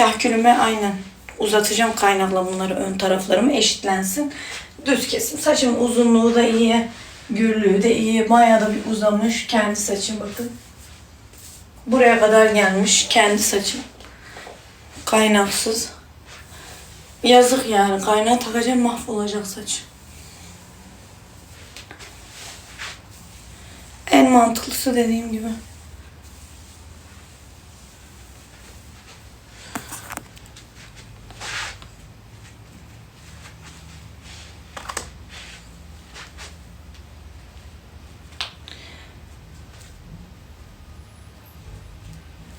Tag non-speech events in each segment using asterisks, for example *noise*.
Kahkülüme aynen uzatacağım kaynakla bunları ön taraflarımı eşitlensin. Düz kesim. Saçımın uzunluğu da iyi. Gürlüğü de iyi. Bayağı da bir uzamış. Kendi saçım bakın. Buraya kadar gelmiş. Kendi saçım. Kaynaksız. Yazık yani. Kaynağı takacağım mahvolacak saç. En mantıklısı dediğim gibi.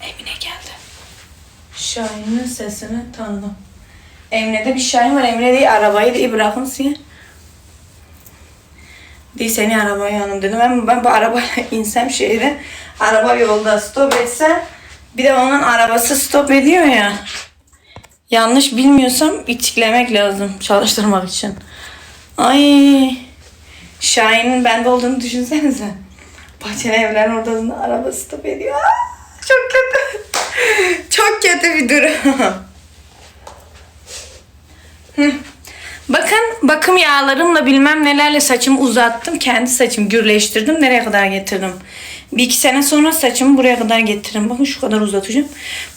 Emine geldi. Şahin'in sesini tanıdım. Emine'de bir Şahin var. Emine değil arabayı değil bırakın size. Değil seni arabaya yanım dedim. Ben, ben bu arabayla *laughs* insem şehre. Araba yolda stop etse bir de onun arabası stop ediyor ya. Yanlış bilmiyorsam itiklemek lazım çalıştırmak için. Ay. Şahin'in bende olduğunu düşünsenize. Bahçeli evlerin ortasında araba stop ediyor. Çok kötü. Çok kötü bir durum. Bakın bakım yağlarımla bilmem nelerle saçımı uzattım. Kendi saçımı gürleştirdim. Nereye kadar getirdim. Bir iki sene sonra saçımı buraya kadar getiririm. Bakın şu kadar uzatacağım.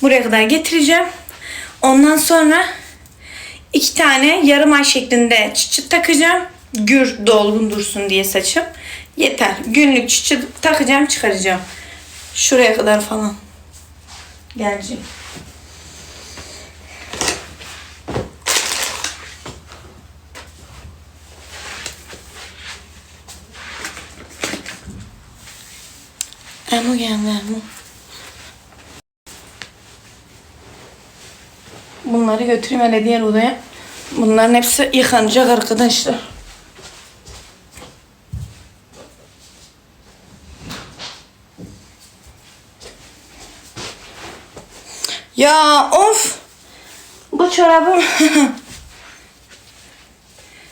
Buraya kadar getireceğim. Ondan sonra iki tane yarım ay şeklinde çıt çıt takacağım. Gür dolgun dursun diye saçım. Yeter. Günlük çıt çıt takacağım çıkaracağım. Şuraya kadar falan. Gelecek. Emo geldi Emo. Bunları götüreyim hele diğer odaya. Bunların hepsi yıkanacak arkadaşlar. Ya of. Bu çorabım. *laughs*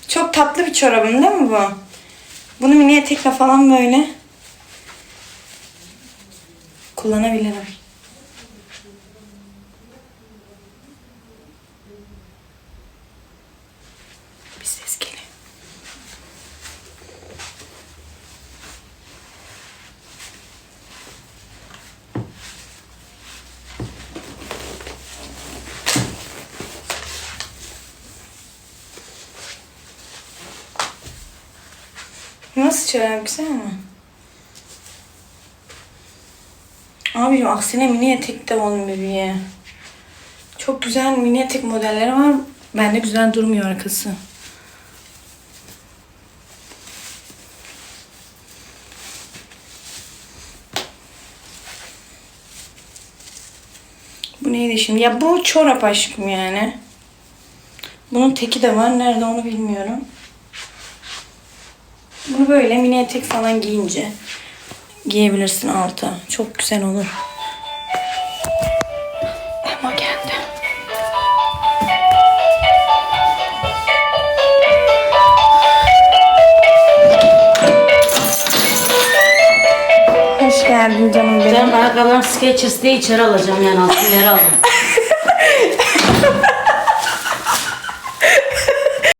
Çok tatlı bir çorabım değil mi bu? Bunu mini etekle falan böyle kullanabilirim. Nasıl çorap güzel mi? Abicim aksine mini etek de onun bebeğe. Çok güzel mini etek modelleri var. Bende güzel durmuyor arkası. Bu neydi şimdi? Ya bu çorap aşkım yani. Bunun teki de var. Nerede onu bilmiyorum. Bunu böyle mini etek falan giyince giyebilirsin alta. Çok güzel olur. Emma geldi. Hoş geldin canım benim. Ben ayakkabılarım Skechers diye içeri alacağım yani altın yere aldım.